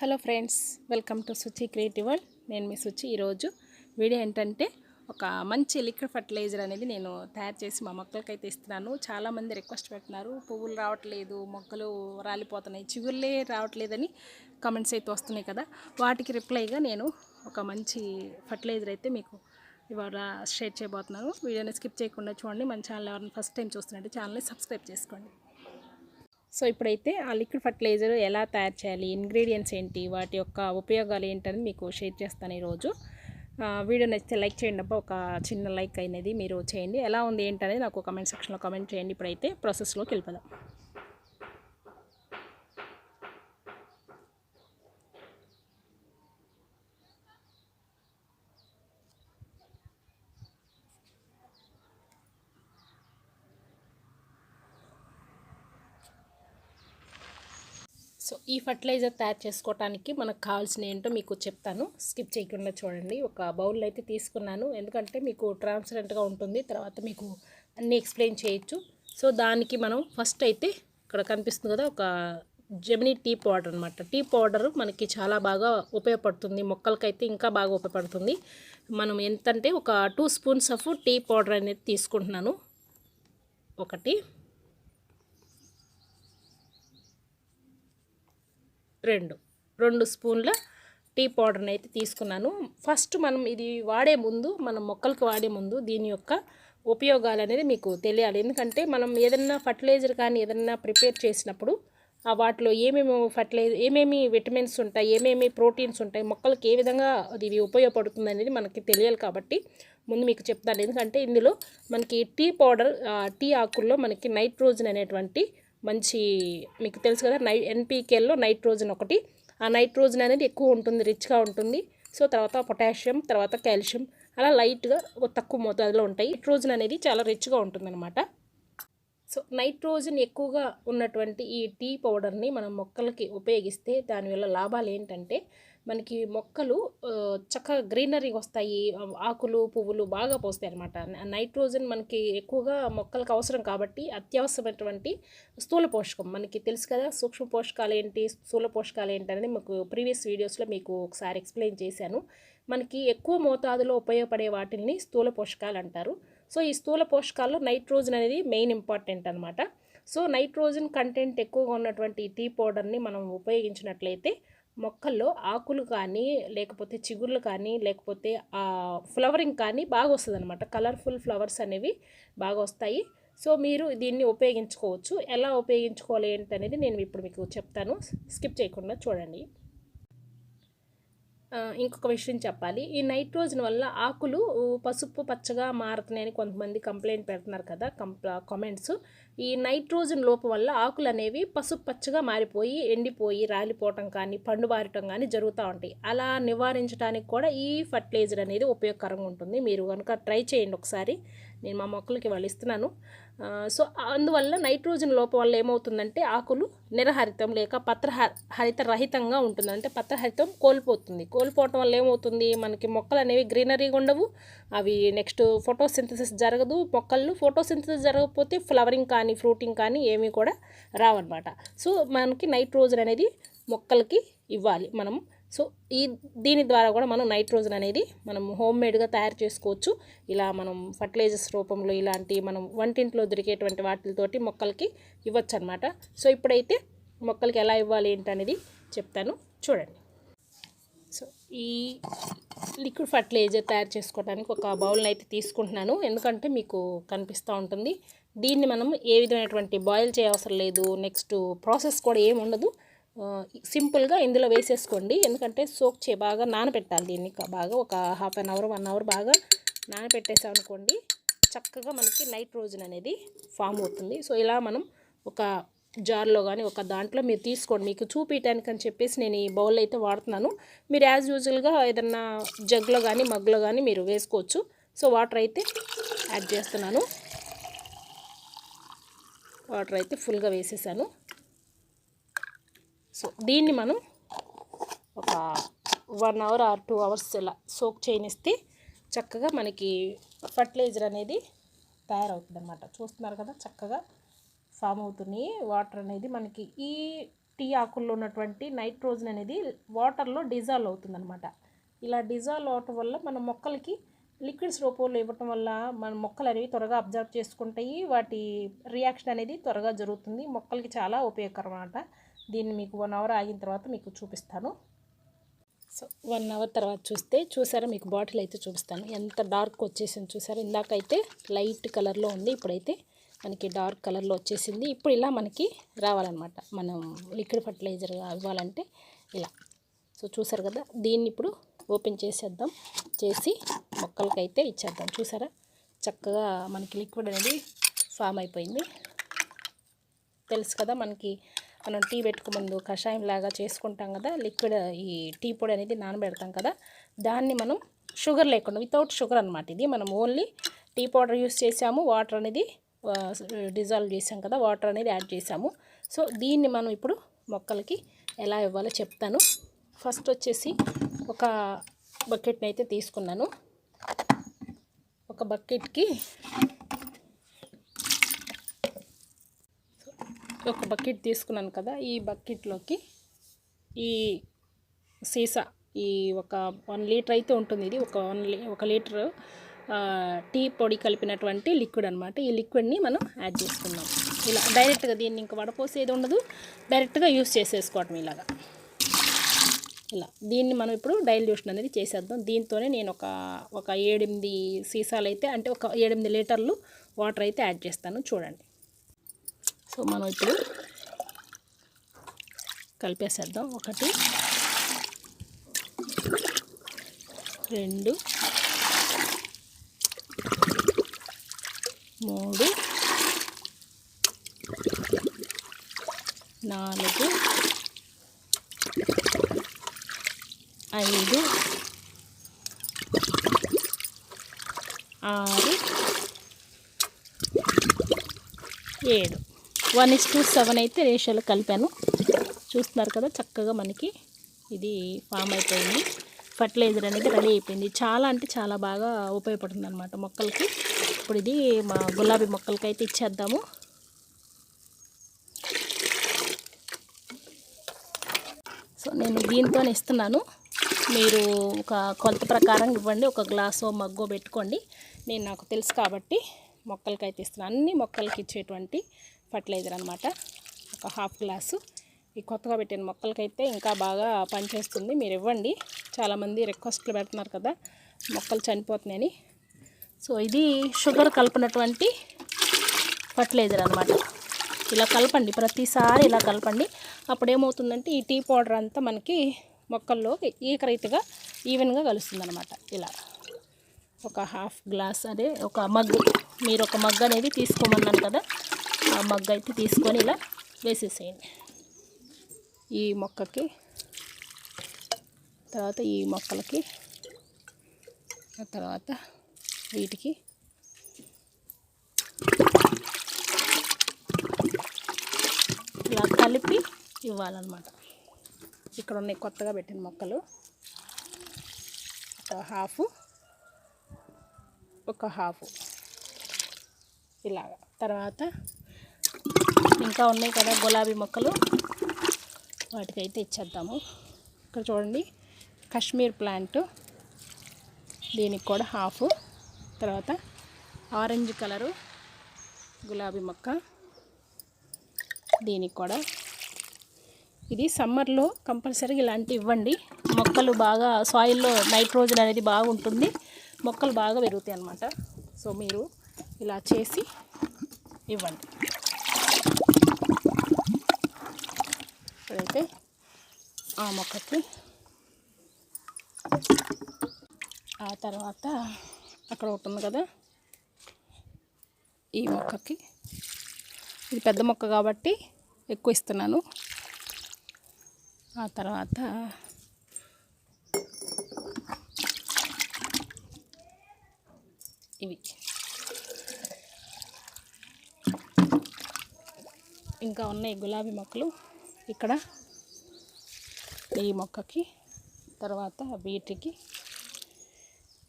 Hello friends welcome to Suchi creative world. నేను మీ సుచి. ఈరోజు వీడియో ఏంటంటే ఒక మంచి లిక్విడ్ ఫర్టిలైజర్ అనేది నేను తయారు చేసి మా మొక్కలకైతే ఇస్తున్నాను. చాలామంది రిక్వెస్ట్ పెట్టినారు పువ్వులు రావట్లేదు మొక్కలు రాలిపోతున్నాయి చిగుళ్ళే రావట్లేదని కమెంట్స్ అయితే వస్తున్నాయి కదా. వాటికి రిప్లైగా నేను ఒక మంచి ఫర్టిలైజర్ అయితే మీకు ఇవాళ షేర్ చేయబోతున్నాను. వీడియోని స్కిప్ చేయకుండా చూడండి. మన ఛానల్ ఎవరైనా ఫస్ట్ టైం చూస్తున్నట్టు ఛానల్ని సబ్స్క్రైబ్ చేసుకోండి. సో ఇప్పుడైతే ఆ లిక్విడ్ ఫర్టిలైజర్ ఎలా తయారు చేయాలి ఇంగ్రీడియంట్స్ ఏంటి వాటి యొక్క ఉపయోగాలు ఏంటని మీకు షేర్ చేస్తాను ఈరోజు. వీడియో నచ్చితే లైక్ చేయండి అబ్బా ఒక చిన్న లైక్ అనేది మీరు చేయండి. ఎలా ఉంది ఏంటనేది నాకు కమెంట్ సెక్షన్లో కమెంట్ చేయండి. ఇప్పుడైతే ప్రాసెస్లోకి వెళ్ళిపోదాం సో ఈ ఫర్టిలైజర్ తయారు చేసుకోవటానికి మనకు కావాల్సిన ఏంటో మీకు చెప్తాను. స్కిప్ చేయకుండా చూడండి. ఒక బౌల్ అయితే తీసుకున్నాను. ఎందుకంటే మీకు ట్రాన్స్పరెంట్గా ఉంటుంది. తర్వాత మీకు అన్నీ ఎక్స్ప్లెయిన్ చేయొచ్చు. సో దానికి మనం ఫస్ట్ అయితే ఇక్కడ కనిపిస్తుంది కదా ఒక జెమినీ టీ పౌడర్ అనమాట టీ పౌడర్ మనకి చాలా బాగా ఉపయోగపడుతుంది. మొక్కలకైతే ఇంకా బాగా ఉపయోగపడుతుంది. మనం ఎంతంటే ఒక two spoons of tea powder అనేది తీసుకుంటున్నాను. ఒకటి. రెండు. రెండు స్పూన్ల టీ పౌడర్ని అయితే తీసుకున్నాను. ఫస్ట్ మనం ఇది వాడే ముందు మనం మొక్కలకు వాడే ముందు దీని యొక్క ఉపయోగాలు అనేది మీకు తెలియాలి. ఎందుకంటే మనం ఏదైనా ఫర్టిలైజర్ కానీ ఏదైనా ప్రిపేర్ చేసినప్పుడు ఆ వాటిలో ఏమేమి ఫర్టిలైజర్ ఏమేమి విటమిన్స్ ఉంటాయి ఏమేమి ప్రోటీన్స్ ఉంటాయి మొక్కలకి ఏ విధంగా అది ఉపయోగపడుతుంది అనేది మనకి తెలియాలి కాబట్టి ముందు మీకు చెప్తాను. ఎందుకంటే ఇందులో మనకి టీ పౌడర్ టీ ఆకుల్లో మనకి నైట్రోజన్ అనేటువంటి మంచి మీకు తెలుసు కదా నై ఎన్పీకేల్లో నైట్రోజన్ ఒకటి. ఆ నైట్రోజన్ అనేది ఎక్కువ ఉంటుంది రిచ్గా ఉంటుంది. సో తర్వాత పొటాషియం తర్వాత కాల్షియం. అలా లైట్గా తక్కువ మోతాదులో ఉంటాయి. నైట్రోజన్ అనేది చాలా రిచ్గా ఉంటుంది సో నైట్రోజన్ ఎక్కువగా ఉన్నటువంటి ఈ టీ పౌడర్ని మనం మొక్కలకి ఉపయోగిస్తే దానివల్ల లాభాలు ఏంటంటే మనకి మొక్కలు చక్కగా గ్రీనరీ వస్తాయి. ఆకులు పువ్వులు బాగా పోస్తాయి అనమాట నైట్రోజన్ మనకి ఎక్కువగా మొక్కలకు అవసరం కాబట్టి అత్యవసరమైనటువంటి స్థూల పోషకం. మనకి తెలుసు కదా సూక్ష్మ పోషకాలు ఏంటి స్థూల పోషకాలు ఏంటి అనేది మాకు ప్రీవియస్ వీడియోస్లో మీకు ఒకసారి ఎక్స్ప్లెయిన్ చేశాను. మనకి ఎక్కువ మోతాదులో ఉపయోగపడే వాటిని స్థూల పోషకాలు అంటారు. సో ఈ స్థూల పోషకాల్లో నైట్రోజన్ అనేది మెయిన్ ఇంపార్టెంట్ అనమాట సో నైట్రోజన్ కంటెంట్ ఎక్కువగా ఉన్నటువంటి టీ పౌడర్ని మనం ఉపయోగించినట్లయితే మొక్కల్లో ఆకులు కానీ లేకపోతే చిగుర్లు కానీ లేకపోతే ఫ్లవరింగ్ కానీ బాగా వస్తుంది అనమాట కలర్ఫుల్ ఫ్లవర్స్ అనేవి బాగా వస్తాయి. సో మీరు దీన్ని ఉపయోగించుకోవచ్చు. ఎలా ఉపయోగించుకోవాలి ఏంటనేది నేను ఇప్పుడు మీకు చెప్తాను. స్కిప్ చేయకుండా చూడండి. ఇంకొక విషయం చెప్పాలి. ఈ నైట్రోజన్ వల్ల ఆకులు పసుపు పచ్చగా మారుతున్నాయని కొంతమంది కంప్లైంట్ పెడుతున్నారు కదా కంప్ల కామెంట్స్ ఈ నైట్రోజన్ లోపం వల్ల ఆకులు అనేవి పసుపు పచ్చగా మారిపోయి ఎండిపోయి రాలిపోవటం కానీ పండు బారటం కానీ జరుగుతూ ఉంటాయి. అలా నివారించడానికి కూడా ఈ ఫర్టిలైజర్ అనేది ఉపయోగకరంగా ఉంటుంది. మీరు కనుక ట్రై చేయండి ఒకసారి. నేను మా మొక్కలకి వాళ్ళు ఇస్తున్నాను. సో అందువల్ల నైట్రోజన్ లోపం వల్ల ఏమవుతుందంటే ఆకులు నిరహరితం లేక పత్ర హరిత రహితంగా ఉంటుంది. అంటే పత్రహరితం కోల్పోతుంది. కోల్పోవటం వల్ల ఏమవుతుంది? మనకి మొక్కలు అనేవి గ్రీనరీగా ఉండవు. అవి నెక్స్ట్ ఫోటోసింథసిస్ జరగదు. మొక్కలు ఫోటోసింథసిస్ జరగకపోతే ఫ్లవరింగ్ కానీ ఫ్రూటింగ్ కానీ ఏమీ కూడా రావన్నమాట సో మనకి నైట్రోజన్ అనేది మొక్కలకి ఇవ్వాలి. మనం సో ఈ దీని ద్వారా కూడా మనం నైట్రోజన్ అనేది మనం హోమ్ మేడ్గా తయారు చేసుకోవచ్చు. ఇలా మనం ఫర్టిలైజర్స్ రూపంలో ఇలాంటి మనం వంటింట్లో దొరికేటువంటి వాటితోటి మొక్కలకి ఇవ్వచ్చు అనమాట సో ఇప్పుడైతే మొక్కలకి ఎలా ఇవ్వాలి ఏంటనేది చెప్తాను. చూడండి. సో ఈ లిక్విడ్ ఫర్టిలైజర్ తయారు చేసుకోవడానికి ఒక బౌల్ని అయితే తీసుకుంటున్నాను. ఎందుకంటే మీకు కనిపిస్తూ ఉంటుంది. దీన్ని మనం ఏ విధమైనటువంటి బాయిల్ చేయవసరం లేదు. నెక్స్ట్ ప్రాసెస్ కూడా ఏమి ఉండదు సింపుల్గా ఇందులో వేసేసుకోండి. ఎందుకంటే సోక్ చే బాగా నానబెట్టాలి దీన్ని బాగా ఒక half an hour one hour బాగా నానబెట్టేసాం అనుకోండి చక్కగా మనకి నైట్రోజన్ అనేది ఫామ్ అవుతుంది. సో ఇలా మనం ఒక జార్లో కానీ ఒక దాంట్లో మీరు తీసుకోండి. మీకు చూపించడానికి అని చెప్పేసి నేను ఈ బౌల్ అయితే వాడుతున్నాను. మీరు యాజ్ యూజువల్గా ఏదన్నా జగ్లో కానీ మగ్లో కానీ మీరు వేసుకోవచ్చు. సో వాటర్ అయితే యాడ్ చేస్తున్నాను. వాటర్ అయితే ఫుల్గా వేసేసాను. సో దీన్ని మనం ఒక one hour or two hours ఇలా సోక్ చేయనిస్తే చక్కగా మనకి ఫర్టిలైజర్ అనేది తయారవుతుంది అనమాట చూస్తున్నారు కదా చక్కగా ఫామ్ అవుతున్నాయి వాటర్ అనేది మనకి ఈ టీ ఆకుల్లో ఉన్నటువంటి నైట్రోజన్ అనేది వాటర్లో డిజాల్వ్ అవుతుందన్నమాట. ఇలా డిజాల్వ్ అవటం వల్ల మన మొక్కలకి లిక్విడ్స్ రూపంలో ఇవ్వటం వల్ల మన మొక్కలు అనేవి త్వరగా అబ్జర్వ్ చేసుకుంటాయి. వాటి రియాక్షన్ అనేది త్వరగా జరుగుతుంది. మొక్కలకి చాలా ఉపయోగకరం అనమాట దీన్ని మీకు వన్ అవర్ ఆగిన తర్వాత మీకు చూపిస్తాను. సో వన్ అవర్ తర్వాత చూస్తే చూసారా మీకు బాటిల్ అయితే చూపిస్తాను. ఎంత డార్క్ వచ్చేసింది చూసారా? ఇందాకైతే లైట్ కలర్లో ఉంది ఇప్పుడైతే మనకి డార్క్ కలర్లో వచ్చేసింది. ఇప్పుడు ఇలా మనకి రావాలన్నమాట. మనం లిక్విడ్ ఫర్టిలైజర్ ఇవ్వాలంటే ఇలా. సో చూసారు కదా? దీన్ని ఇప్పుడు ఓపెన్ చేసేద్దాం. చేసి మొక్కలకైతే ఇచ్చేద్దాం. చూసారా? చక్కగా మనకి లిక్విడ్ అనేది ఫామ్ అయిపోయింది. తెలుసు కదా మనకి మనం టీ పెట్టుకోముందు కషాయం లాగా చేసుకుంటాం కదా లిక్విడ్ ఈ టీ పొడి అనేది నానబెడతాం కదా దాన్ని మనం షుగర్ లేకుండా వితౌట్ షుగర్ అనమాట ఇది. మనం ఓన్లీ టీ పౌడర్ యూస్ చేసాము వాటర్ అనేది డిజాల్వ్ చేసాం కదా వాటర్ అనేది యాడ్ చేసాము. సో దీన్ని మనం ఇప్పుడు మొక్కలకి ఎలా ఇవ్వాలో చెప్తాను. ఫస్ట్ వచ్చేసి ఒక బకెట్ని అయితే తీసుకున్నాను. ఒక బకెట్కి ఒక బకెట్ తీసుకున్నాను కదా ఈ బకెట్లోకి ఈ సీసా ఈ ఒక వన్ లీటర్ అయితే ఉంటుంది. ఇది ఒక వన్ ఒక లీటర్ టీ పొడి కలిపినటువంటి లిక్విడ్ అనమాట ఈ లిక్విడ్ని మనం యాడ్ చేసుకున్నాం ఇలా డైరెక్ట్గా దీన్ని ఇంకా వడపోసేది ఉండదు డైరెక్ట్గా యూస్ చేసేసుకోవటం ఇలాగా. ఇలా దీన్ని మనం ఇప్పుడు డైల్యూషన్ అనేది చేసేద్దాం. దీంతోనే నేను ఒక ఒక ఏడెనిమిది సీసాలు అయితే అంటే ఒక ఏడెనిమిది లీటర్లు వాటర్ అయితే యాడ్ చేస్తాను. చూడండి. సో మనం ఇప్పుడు కలిపేసేద్దాం. ఒకటి రెండు మూడు నాలుగు ఐదు ఆరు ఏడు. వన్ ఇస్ టూ సెవెన్ అయితే రేషియోలో కలిపాను. చూస్తున్నారు కదా చక్కగా మనకి ఇది ఫామ్ అయిపోయింది. ఫర్టిలైజర్ అనేది రెడీ అయిపోయింది. చాలా అంటే చాలా బాగా ఉపయోగపడుతుంది అనమాట మొక్కలకి. ఇప్పుడు ఇది మా గులాబీ మొక్కలకి అయితే ఇచ్చేద్దాము. సో నేను దీంతో ఇస్తున్నాను. మీరు ఒక కొలత ప్రకారం ఇవ్వండి. ఒక గ్లాసో మగ్గో పెట్టుకోండి. నేను నాకు తెలుసు కాబట్టి మొక్కలకి అయితే ఇస్తున్నాను. అన్ని మొక్కలకి ఇచ్చేటువంటి ఫర్టిలైజర్ అనమాట ఒక హాఫ్ గ్లాసు. ఈ కొత్తగా పెట్టిన మొక్కలకైతే ఇంకా బాగా పనిచేస్తుంది. మీరు ఇవ్వండి. చాలామంది రిక్వెస్ట్లు పెడుతున్నారు కదా మొక్కలు చనిపోతున్నాయని. సో ఇది షుగర్ కలిపినటువంటి ఫర్టిలైజర్ అనమాట ఇలా కలపండి. ప్రతిసారి ఇలా కలపండి. అప్పుడు ఏమవుతుందంటే ఈ టీ పౌడర్ అంతా మనకి మొక్కల్లో ఈకరైతుగా ఈవెన్గా కలుస్తుంది అనమాట ఇలా ఒక హాఫ్ గ్లాస్ అదే ఒక మగ్గు. మీరు ఒక మగ్గు అనేది తీసుకోమన్నాను కదా మగ్గ అయితే తీసుకొని ఇలా వేసేసేయండి. ఈ మొక్కకి తర్వాత ఈ మొక్కలకి ఆ తర్వాత వీటికి ఇలా కలిపి ఇవ్వాలన్నమాట. ఇక్కడ ఉన్నాయి కొత్తగా పెట్టిన మొక్కలు. ఒక హాఫ్ ఒక హాఫ్. ఇలాగా. తర్వాత ఇంకా ఉన్నాయి కదా గులాబీ మొక్కలు. వాటికైతే ఇచ్చేద్దాము. ఇక్కడ చూడండి కాశ్మీర్ ప్లాంట్. దీనికి కూడా హాఫ్. తర్వాత ఆరెంజ్ కలరు గులాబీ మొక్క. దీనికి కూడా. ఇది సమ్మర్లో కంపల్సరీ ఇలాంటివి ఇవ్వండి. మొక్కలు బాగా సాయిల్లో నైట్రోజన్ అనేది బాగుంటుంది. మొక్కలు బాగా పెరుగుతాయి అన్నమాట. సో మీరు ఇలా చేసి ఇవ్వండి. ఇప్పుడైతే ఆ మొక్కకి. ఆ తర్వాత అక్కడ ఒకటి ఉంది కదా ఈ మొక్కకి. ఇది పెద్ద మొక్క కాబట్టి ఎక్కువ ఇస్తున్నాను. ఆ తర్వాత ఇవి. ఇంకా ఉన్నాయి గులాబీ మొక్కలు ఇక్కడ. ఈ మొక్కకి తర్వాత వీటికి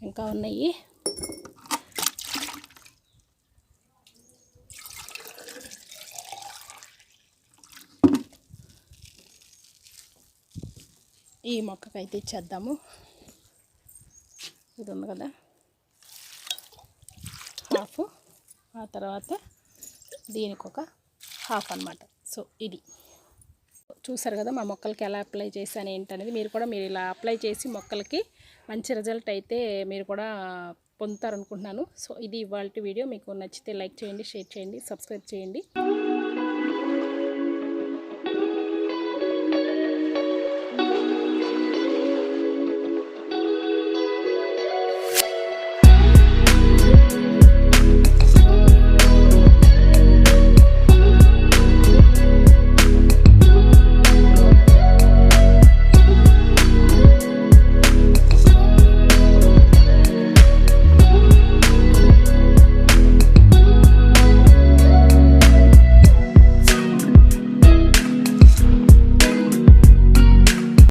ఇంకా ఉన్నాయి. ఈ మొక్కకైతే ఇచ్చేద్దాము. ఇది ఉంది కదా? హాఫ్. ఆ తర్వాత దీనికి ఒక హాఫ్ అన్నమాట. సో ఇది. చూసారు కదా మా మొక్కలకి ఎలా అప్లై చేశాను ఏంటనేది. మీరు కూడా మీరు ఇలా అప్లై చేసి మొక్కలకి మంచి రిజల్ట్ అయితే మీరు కూడా పొందుతారనుకుంటున్నాను. సో ఇది ఇవాళ వీడియో. మీకు నచ్చితే లైక్ చేయండి షేర్ చేయండి సబ్స్క్రైబ్ చేయండి.